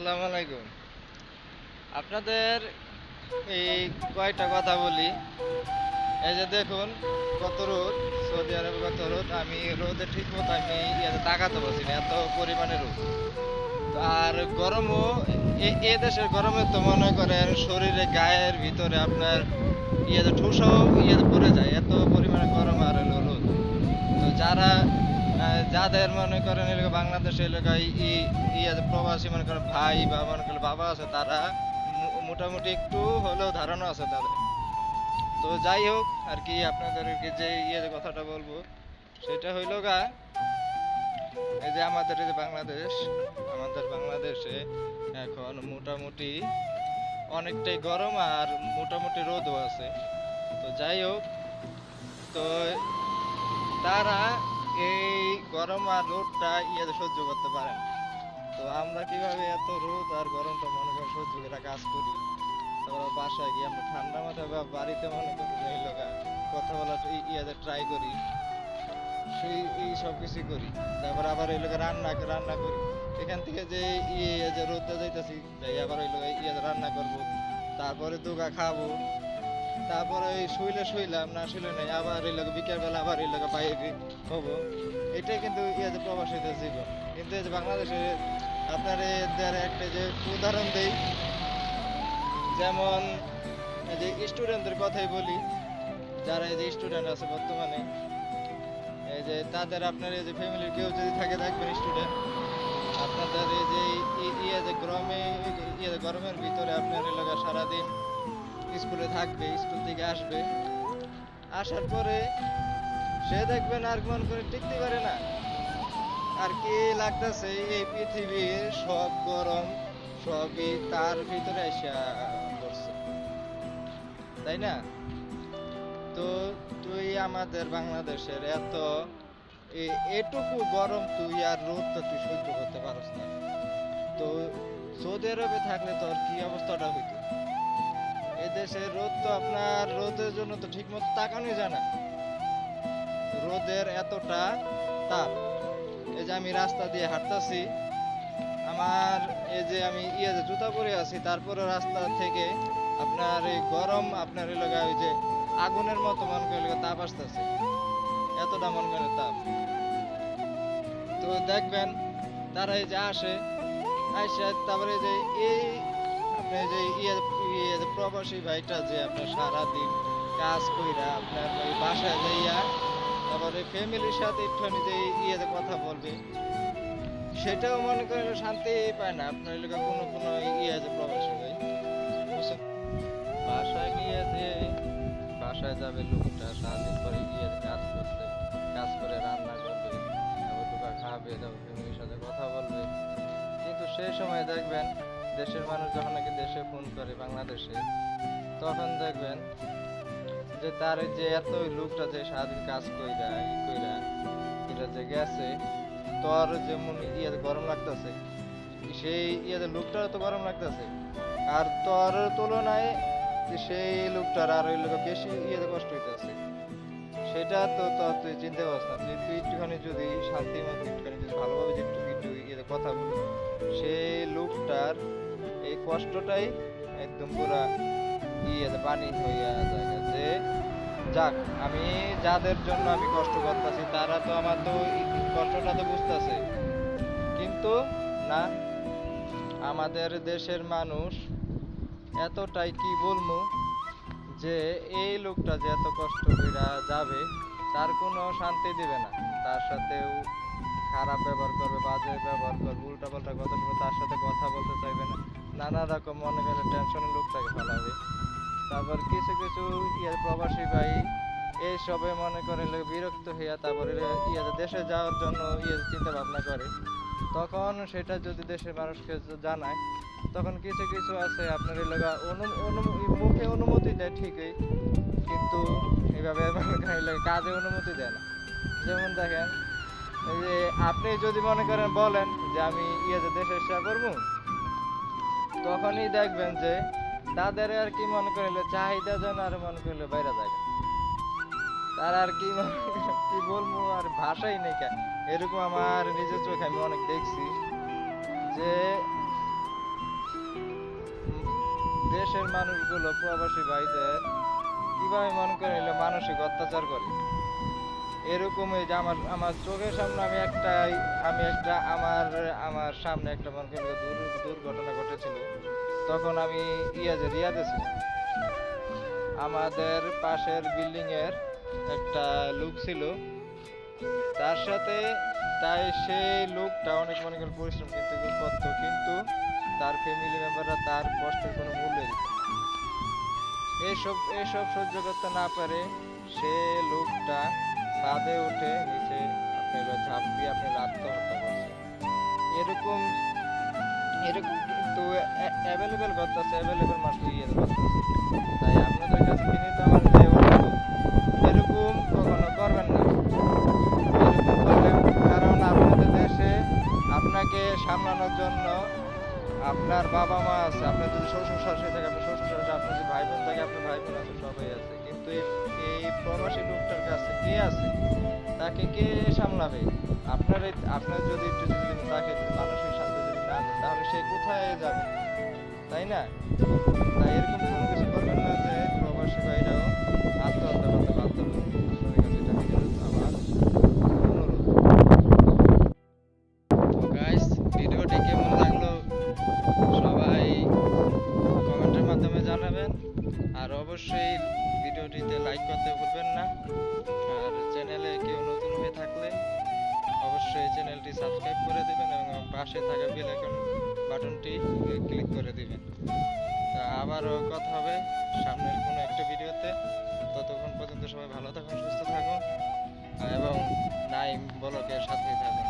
আসসালামু আলাইকুম। আপনাদের এই কয়টা কথা বলি। এই যে দেখুন, কত রোদ, সৌদি আরবে কত রোদ, আমি রোদে ঠিক মতো আমি ইয়াতে তাকাতে পারছি না, এত পরিমাণে রোদ। আর গরমও, এ- দেশের গরমে তো মনে করেন শরীরে, গায়ের ভিতরে আপনার ইয়েতে ঠুসাও ইয়েতে পড়ে যায়, এত পরিমাণে গরম আর রোদ। তো যারা যাদের মনে করেন এলাকা বাংলাদেশ এলাকায় ই- ইয়ে প্রবাসী, মনে করেন ভাই বা মনে করেন বাবা আছে, তারা মোটামুটি একটু হলেও ধারণা আছে তাদের। তো যাই হোক, আর কি আপনাদেরকে যে ইয়ে কথাটা বলব, সেটা হইল গা, এই যে আমাদের এই যে বাংলাদেশ, আমাদের বাংলাদেশে এখন মোটামুটি অনেকটাই গরম আর মোটামুটি রোদও আছে। তো যাই হোক, তো তারা এই গরম আর রোদটা ইয়ে সহ্য করতে পারে না। তো আমরা কীভাবে এত রোদ আর গরমটা মনে করেন সহ্য করে কাজ করি? তারপর বাসায় গিয়ে আমরা ঠান্ডা মাথায় বা বাড়িতে মনে করি এই কথা বলার ই- ইয়েতে ট্রাই করি। সেই এই সব কিছু করি। তারপর আবার এই লোকে রান্না রান্না করি। এখান থেকে যে ইয়ে যে রোদটা যাইতেছি, যাই আবার ওই লোকে ইয়ে রান্না করব। তারপরে দুগা খাব। তারপরে এই শুইলে শুইলাম না শুইলে নাই, আবার এই লোক বিকেলবেলা আবার এই লোক বাইরে হব এটাই কিন্তু ইয়ে যে প্রবাসীদের জীবন। কিন্তু এই যে বাংলাদেশে আপনার এদের একটা যে উদাহরণ দেই, যেমন যে স্টুডেন্টদের কথাই বলি, যারা এই যে স্টুডেন্ট আছে বর্তমানে, এই যে তাদের আপনার এই যে ফ্যামিলির কেউ যদি থাকে থাকবেন স্টুডেন্ট, আপনাদের এই যে ইয়ে যে গরমে ইয়ে গরমের ভিতরে আপনার এলাকা সারাদিন স্কুলে থাকবে, স্কুল থেকে আসবে। আসার পরে সে দেখবেন আর মন করে টিকতে পারে না। আর কি লাগতেছে, এই পৃথিবীর সব গরম, সবই তার ভিতরে এসে পড়ছে। তাই না? তো তুই আমাদের বাংলাদেশের এত এটুকু গরম তুই আর রোদটা তুই সহ্য করতে পারস না। তো সৌদি আরবে থাকলে তোর কি অবস্থাটা হইতো? এদেশে রোদ তো আপনার, রোদের জন্য তো ঠিক মতো তাকানোই যায় না। রোদের এতটা তাপ। এই যে আমি রাস্তা দিয়ে হাঁটতাছি, আমার এই যে আমি ইয়ে যে জুতা পরে আছি, তারপরে রাস্তা থেকে আপনার এই গরম, আপনার এলাকায় ওই যে আগুনের মতো মন করে তাপ আসতেছে। এতটা মন করে তাপ। তো দেখবেন, তারা এই যে আসে, আইসা তারপরে যে এই আপনি যে ইয়ে যে প্রবাসী ভাইটা যে আপনার সারাদিন কাজ কইরা আপনার ওই বাসায় যাইয়া তারপরে ফ্যামিলির সাথে একটুখানি যে ইয়ে যে কথা বলবে, সেটাও মনে করেন শান্তি পায় না। আপনার এলাকা কোনো কোনো ইয়ে যে প্রবাসী ভাই বাসায় গিয়ে যে বাসায় যাবে লোকটা, সারাদিন পরে গিয়ে কাজ করতে, কাজ করে রান্না করবে, তারপর দুটা খাবে, তারপর ফ্যামিলির সাথে কথা বলবে। কিন্তু সেই সময় দেখবেন দেশের মানুষ যখন নাকি দেশে ফোন করে বাংলাদেশে, তখন দেখবেন যে তার যে এত লোকটা যে সারাদিন কাজ কইরা, ই কইরা এটা যে গেছে, তোর যেমন ইয়ে গরম লাগতেছে, সেই ইয়ে লোকটার তো গরম লাগতেছে, আর তোর তুলনায় সেই লোকটার আর ওই লোক বেশি ইয়ে কষ্ট হইতেছে। সেটা তো তোর তুই চিনতে পারছ না, তুই তুই একটুখানি যদি শান্তি মতো একটুখানি যদি ভালোভাবে যদি একটু একটু ইয়ে কথা বলি সেই লোকটার কষ্টটাই একদম পুরা ইয়ে পানি হইয়া যায় যে যাক, আমি যাদের জন্য আমি কষ্ট করতেছি, তারা তো আমার তো কষ্টটা তো বুঝতেছে। কিন্তু না, আমাদের দেশের মানুষ এতটাই কি বলব যে, এই লোকটা যে এত কষ্ট কইরা যাবে, তার কোনো শান্তি দিবে না। তার সাথেও খারাপ ব্যবহার করবে, বাজে ব্যবহার করবে উল্টা পাল্টা কথা শুনবে তার সাথে কথা বলতে চাইবে না। নানা রকম মনে করে টেনশনে লোকটাকে ফেলাবে তারপর কিছু কিছু ইয়ে প্রবাসী ভাই এই সবে মনে করে বিরক্ত হইয়া তারপরে ইয়ে দেশে যাওয়ার জন্য ইয়ে চিন্তা ভাবনা করে। তখন সেটা যদি দেশের মানুষকে জানায়, তখন কিছু কিছু আছে আপনার এলাকা মুখে অনুমতি দেয় ঠিকই, কিন্তু এইভাবে কাজে অনুমতি দেয় না। যেমন দেখেন, এই যে আপনি যদি মনে করেন বলেন যে আমি ইয়ে যে দেশের সেবা করব তখনই দেখবেন যে তাদের আর কি মনে করিল, চাহিদা যেন আর মনে করিল বাইরে যায় তার আর কি কি বলব আর ভাষাই নেই কেন এরকম আমার নিজের চোখে আমি অনেক দেখছি যে দেশের মানুষগুলো প্রবাসী ভাইদের কীভাবে মনে করে মানসিক অত্যাচার করে। এরকম এই যে আমার আমার চোখের সামনে আমি একটা আমি একটা, আমার আমার সামনে একটা মনে করি দুর্ঘটনা ঘটেছিল। তখন আমি ইয়াজে রিয়াদে ছিলাম। আমাদের পাশের বিল্ডিংয়ের একটা লোক ছিল। তার সাথে, তাই সেই লোকটা অনেক মনে করেন পরিশ্রম কিন্তু করতো, কিন্তু তার ফ্যামিলি মেম্বাররা তার কষ্টের কোনো মূল্য দিত না। এইসব এইসব সহ্য করতে না পারে সে লোকটা ছাদে উঠে নিচে আপনি এবার ঝাঁপ দিয়ে আপনি আত্মহত্যা করছে এরকম এরকম কিন্তু অ্যাভেলেবেল করতেছে অ্যাভেলেবেল মাস ইয়ে করতেছে তাই আপনাদের কাছে বিনীত কে আছে? তাকে কে সামলাবে? আপনার আপনার যদি একটু যদি তাকে মানসিক শান্তি যদি না তাহলে সে কোথায় যাবে? তাই না? তাই এরকম কোনো কিছু করবেন না যে প্রবাসী ভাইরাও আত্মহত্যা করতে বাধ্য সবাই কমেন্টের মাধ্যমে জানাবেন। আর অবশ্যই ভিডিওটিতে লাইক করতে ভুলবেন না। আর চ্যানেলে কেউ নতুন হয়ে থাকলে অবশ্যই চ্যানেলটি সাবস্ক্রাইব করে দিবেন এবং পাশে থাকা বেল আইকন বাটনটি ক্লিক করে দেবেন। তা আবারও কথা হবে সামনের কোনো একটা ভিডিওতে। ততক্ষণ পর্যন্ত সবাই ভালো থাকুন, সুস্থ থাকুন, এবং নাইম বলকের সাথেই থাকুন।